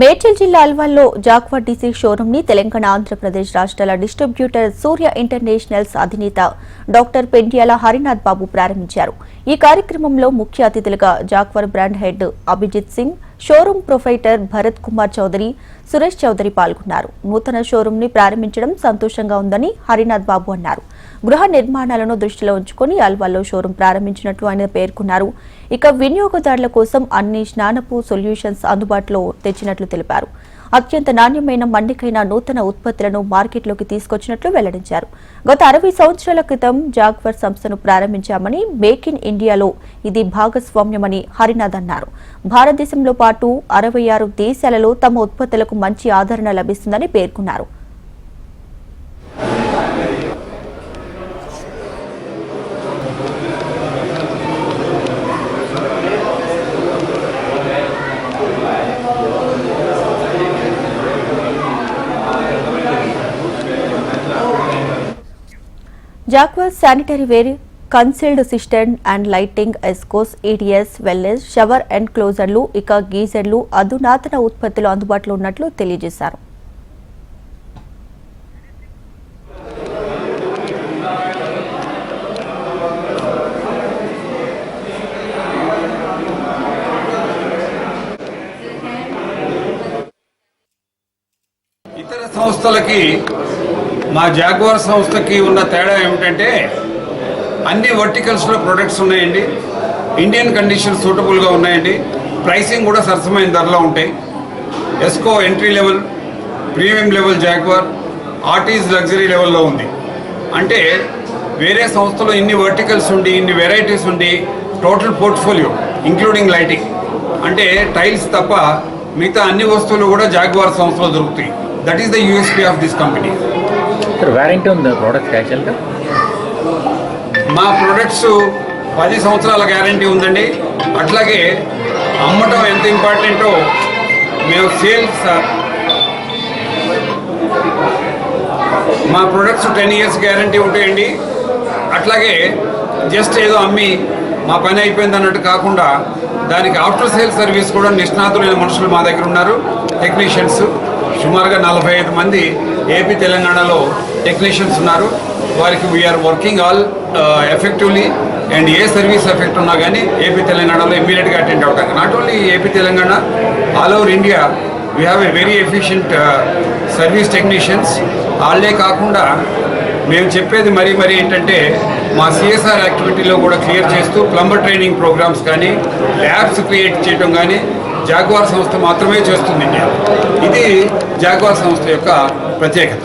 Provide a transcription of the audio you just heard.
మేడ్చల్ జిల్లా అల్వాల్లో జాక్వా డీసీ షోరూమ్ని తెలంగాణ ఆంధ్రప్రదేశ్ రాష్ట్రాల డిస్ట్రిబ్యూటర్ సూర్య ఇంటర్నేషనల్స్ అధినేత డాక్టర్ పెండియాల హరినాథ్ బాబు ప్రారంభించారు. ఈ కార్యక్రమంలో ముఖ్య అతిథులుగా Jaquar brand head Abhijit Singh showroom proprietor Bharat Kumar Chowdary Suresh Chowdary పాల్గొన్నారు. నూతన షోరూం ని ప్రారంభించడం సంతోషంగా ఉందని హరినాథ్ బాబు అన్నారు. గృహ నిర్మాణాలను దృష్టిలో ఉంచుకొని అల్వాల్లో షోరూం ప్రారంభించినట్లు ఆయన పేర్కొన్నారు. ఇక వినియోగదారుల కోసం అన్ని స్నానపు సొల్యూషన్స్ అందుబాటులో తెచ్చినట్లు తెలిపారు. అత్యంత నాణ్యమైన మన్నికైన నూతన ఉత్పత్తులను మార్కెట్లోకి తీసుకొచ్చినట్లు వెల్లడించారు. గత అరవై సంవత్సరాల క్రితం జాగ్వర్ సంస్థను ప్రారంభించామని మేక్ ఇన్ ఇండియాలో ఇది భాగస్వామ్యమని హరినాథ్ అన్నారు. భారతదేశంలో పాటు అరవై ఆరు దేశాలలో తమ ఉత్పత్తులకు మంచి ఆదరణ లభిస్తుందని పేర్కొన్నారు. Jaquar sanitary ware concealed system and lighting Esscos EDS wellness shower and క్లోజర్లు ఇక గీజర్లు అధునాతన ఉత్పత్తులు అందుబాటులో ఉన్నట్లు తెలియజేశారు. ఇతర సంస్థలకి మా జాగ్వార్ సంస్థకి ఉన్న తేడా ఏమిటంటే అన్ని వర్టికల్స్లో ప్రొడక్ట్స్ ఉన్నాయండి. ఇండియన్ కండిషన్స్ సూటబుల్గా ఉన్నాయండి. ప్రైసింగ్ కూడా సరసమైన ధరలో ఉంటాయి. Essco entry level premium level Jaquar Artize luxury లెవెల్లో ఉంది. అంటే వేరే సంస్థలో ఇన్ని వర్టికల్స్ ఉండి ఇన్ని వెరైటీస్ ఉండి టోటల్ పోర్ట్ఫోలియో ఇంక్లూడింగ్ లైటింగ్ అంటే టైల్స్ తప్ప మిగతా అన్ని వస్తువులు కూడా జాగ్వార్ సంస్థలో దొరుకుతాయి. That is the USP of this company sir warranty ఉంది ప్రోడక్ట్ యాక్చువల్గా మా ప్రొడక్ట్స్ పది సంవత్సరాల గ్యారంటీ ఉందండి. అట్లాగే అమ్మటం ఎంత ఇంపార్టెంటో మేము సేల్స్ మా ప్రొడక్ట్స్ టెన్ ఇయర్స్ గ్యారంటీ ఉంటాయండి. అట్లాగే జస్ట్ ఏదో అమ్మి మా పని అయిపోయింది అన్నట్టు కాకుండా దానికి ఆఫ్టర్ సేల్ సర్వీస్ కూడా నిష్ణాతులైన మనుషులు మా దగ్గర ఉన్నారు టెక్నీషియన్స్ సుమారుగా నలభై ఐదు మంది ఏపీ తెలంగాణలో టెక్నీషియన్స్ ఉన్నారు. వారికి we're working all effectively and a service effect ఉన్నా కానీ ఏపీ తెలంగాణలో ఇమ్మీడియట్గా అటెండ్ అవడానికి not only AP Telangana all over India we have a very efficient service technicians వాళ్ళే కాకుండా మేము చెప్పేది మరీ మరీ ఏంటంటే మా సిఎస్ఆర్ యాక్టివిటీలో కూడా క్లియర్ చేస్తూ ప్లంబర్ ట్రైనింగ్ ప్రోగ్రామ్స్ కానీ ల్యాబ్స్ క్రియేట్ చేయడం కానీ జాగ్వార్ సంస్థ మాత్రమే చేస్తుంది ఇండియా ఇది జాగ్వార్ సంస్థ యొక్క ప్రత్యేకత.